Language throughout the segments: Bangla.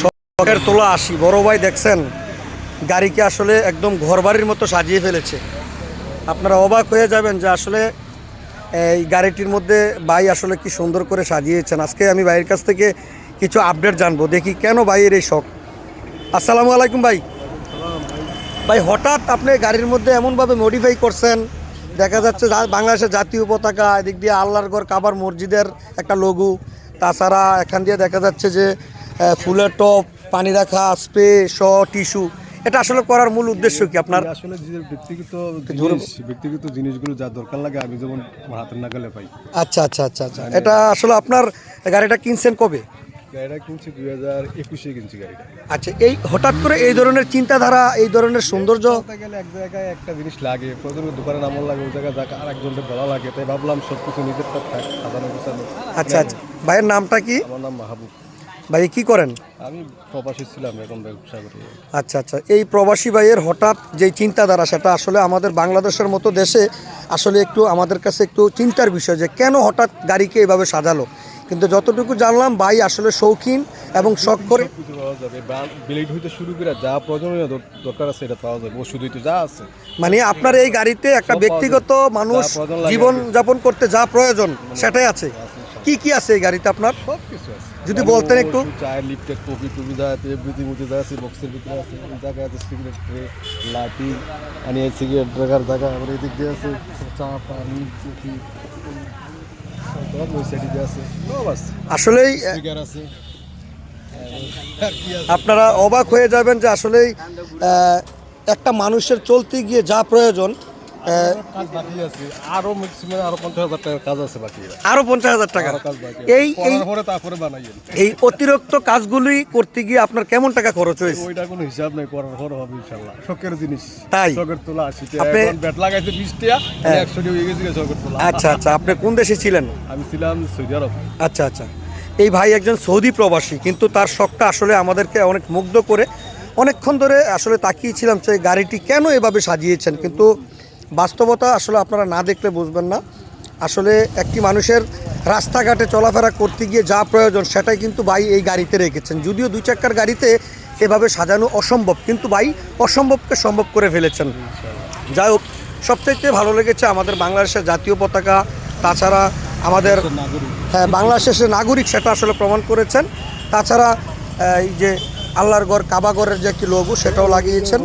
শখের তোলা আসি। বড় ভাই দেখছেন, গাড়িকে আসলে একদম ঘরবাড়ির মতো সাজিয়ে ফেলেছে। আপনারা অবাক হয়ে যাবেন যে আসলে এই গাড়িটির মধ্যে ভাই আসলে কি সুন্দর করে সাজিয়েছেন। আজকে আমি ভাইয়ের কাছ থেকে কিছু আপডেট জানব। দেখি কেন ভাইয়ের এই শখ। আসসালামু আলাইকুম ভাই। ভাই, হঠাৎ আপনি গাড়ির মধ্যে এমনভাবে মডিফাই করছেন, দেখা যাচ্ছে বাংলাদেশের জাতীয় পতাকা, এদিক দিয়ে আল্লাহর গড় কাবার মসজিদের একটা লঘু তাছাড়া এখান দিয়ে দেখা যাচ্ছে যে ফুলের টপ পানি রাখা স্প্রে শ টিস্যু। এটা আসলে করার মূল উদ্দেশ্য কি আপনার? আসলে যে ব্যক্তিগত ব্যক্তিগত জিনিসগুলো যা দরকার লাগে আমি যেমন আমার হাতের নাগালে পাই। আচ্ছা আচ্ছা আচ্ছা আচ্ছা। এটা আসলে আপনার গাড়িটা কিনছেন কবে? গাড়িটা কিনছি দুই হাজার একুশে কিনছি গাড়িটা। আচ্ছা এই হঠাৎ করে এই ধরনের চিন্তাধারা এই ধরনের সৌন্দর্য? গেলে এক জায়গায় একটা জিনিস লাগে প্রথমে দোকানে নামল লাগে ওই জায়গায় যাক আর একজনকে বলা লাগে তাই ভাবলাম সব কিছু নিজের থাক আচ্ছা আচ্ছা। ভাইয়ের নামটা কি? আমার নাম মাহবুব। ভাই কি করেন? আমি প্রবাসী ছিলাম এখন ব্যবসা করি। আচ্ছা আচ্ছা। এই প্রবাসী ভাইয়ের হঠাৎ যে চিন্তাধারা সেটা আসলে আমাদের বাংলাদেশের মতো দেশে আসলে একটু আমাদের কাছে একটু চিন্তার বিষয় যে কেন হঠাৎ গাড়িকে এইভাবে সাজালো? কিন্তু যতটুকু জানলাম ভাই আসলে শৌখিন এবং শখ করে ব্লেড হইতে শুরু করে যা প্রয়োজনীয় দরকার আছে এটা পাওয়া যাবে। ওষুধ হইতে যা আছে। মানে আপনার এই গাড়িতে একটা ব্যক্তিগত মানুষ জীবন যাপন করতে যা প্রয়োজন সেটাই আছে। কি কি আছে এই গাড়িতে আপনার? সব কিছু আছে। যদি বলতেন একটু। চায়ের লিফটের কপি টুপি যা আছে এভরিথিং উঠে যা আছে বক্সের ভিতরে আছে এই জায়গায় আছে সিগারেট ট্রে লাঠি আনি সিগারেট রাখার জায়গা আবার এদিক দিয়ে আছে চা পানি কফি আসলেই? আপনারা অবাক হয়ে যাবেন যে আসলেই একটা মানুষের চলতে গিয়ে যা প্রয়োজন আরও ম্যাক্সিমাম আরও পঞ্চাশ হাজার টাকার কাজ আছে বাকি আরও পঞ্চাশ হাজার টাকা এই এই পরে তারপরে বানাইয়েন। এই অতিরিক্ত কাজগুলি করতে গিয়ে আপনার কেমন টাকা খরচ হয়েছে? ওইটা কোনো হিসাব নাই করার পরে হবে ইনশাল্লাহ। শখের জিনিস। তাই? শখের তোলা আশি আপনি- ব্যাট লাগাইছে বিশ টাকা হ্যাঁ। একশো টাকা হয়ে গেছে শখের তোলা। আচ্ছা আচ্ছা। আপনি কোন দেশে ছিলেন? আমি ছিলাম সৌদি আরব। আচ্ছা আচ্ছা। এই ভাই একজন সৌদি প্রবাসী কিন্তু তার শখটা আসলে আমাদেরকে অনেক মুগ্ধ করে অনেকক্ষণ ধরে আসলে তাকিয়েছিলাম যে গাড়িটি কেন এভাবে সাজিয়েছেন কিন্তু বাস্তবতা আসলে আপনারা না দেখলে বুঝবেন না। আসলে একটি মানুষের রাস্তাঘাটে চলাফেরা করতে গিয়ে যা প্রয়োজন সেটাই কিন্তু ভাই এই গাড়িতে রেখেছেন। যদিও দুই চাক্কার গাড়িতে এভাবে সাজানো অসম্ভব কিন্তু ভাই অসম্ভবকে সম্ভব করে ফেলেছেন। যাই হোক সবচাইতে ভালো লেগেছে আমাদের বাংলাদেশের জাতীয় পতাকা তাছাড়া আমাদের হ্যাঁ বাংলাদেশের নাগরিক সেটা আসলে প্রমাণ করেছেন। তাছাড়া এই যে আল্লাহর গড় কাবাগরের যে একটি লোগো সেটাও লাগিয়েছেন।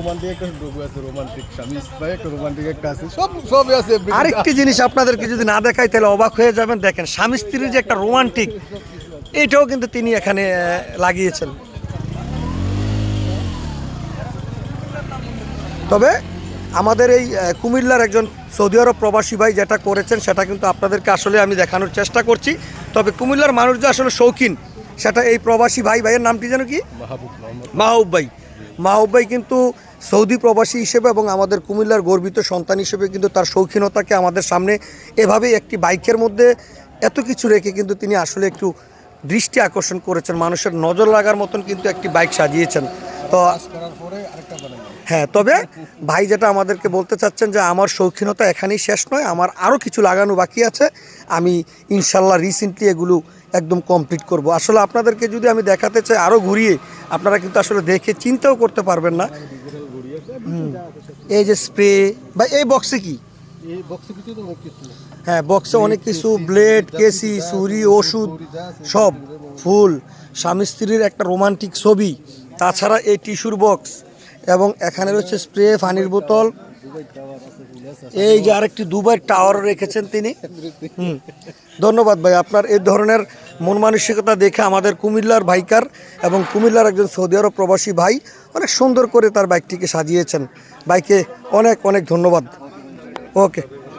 আরেকটি জিনিস আপনাদেরকে যদি না দেখাই, তাহলে অবাক হয়ে যাবেন। দেখেন, স্বামী স্ত্রীর যে একটা রোমান্টিক, এটাও কিন্তু তিনি এখানে লাগিয়েছেন। তবে আমাদের এই কুমিল্লার একজন সৌদি আরব প্রবাসী ভাই যেটা করেছেন, সেটা কিন্তু আপনাদেরকে আসলে আমি দেখানোর চেষ্টা করছি। তবে কুমিল্লার মানুষ যে আসলে শৌখিন সেটা এই প্রবাসী ভাই ভাইয়ের নামটি যেন কি? মাহবুব ভাই। মাহবুব ভাই কিন্তু সৌদি প্রবাসী হিসেবে এবং আমাদের কুমিল্লার গর্বিত সন্তান হিসেবে কিন্তু তার শৌখিনতাকে আমাদের সামনে এভাবে একটি বাইকের মধ্যে এত কিছু রেখে কিন্তু তিনি আসলে একটু দৃষ্টি আকর্ষণ করেছেন। মানুষের নজর লাগার মতন কিন্তু একটি বাইক সাজিয়েছেন। তো হ্যাঁ তবে ভাই যেটা আমাদেরকে বলতে চাচ্ছেন যে আমার শৌখিনতা এখানেই শেষ নয় আমার আরও কিছু লাগানো বাকি আছে আমি ইনশাল্লাহ রিসেন্টলি এগুলো একদম কমপ্লিট করব। আসলে আপনাদেরকে যদি আমি দেখাতে চাই আরও ঘুরিয়ে আপনারা কিন্তু আসলে দেখে চিন্তাও করতে পারবেন না। এই যে স্প্রে বা এই বক্সে কি? হ্যাঁ বক্সে অনেক কিছু ব্লেড কেসি সুরি ওষুধ সব ফুল স্বামী স্ত্রীর একটা রোমান্টিক ছবি। তাছাড়া এই টিস্যুর বক্স এবং এখানে রয়েছে স্প্রে, পানির বোতল। এই যে আরেকটি দুবার টাওয়ার রেখেছেন তিনি। হুম। ধন্যবাদ ভাই, আপনার এই ধরনের মন মানসিকতা দেখে আমাদের কুমিল্লার বাইকার এবং কুমিল্লার একজন সৌদি আরব প্রবাসী ভাই অনেক সুন্দর করে তার বাইকটিকে সাজিয়েছেন। বাইকে অনেক অনেক ধন্যবাদ। ওকে।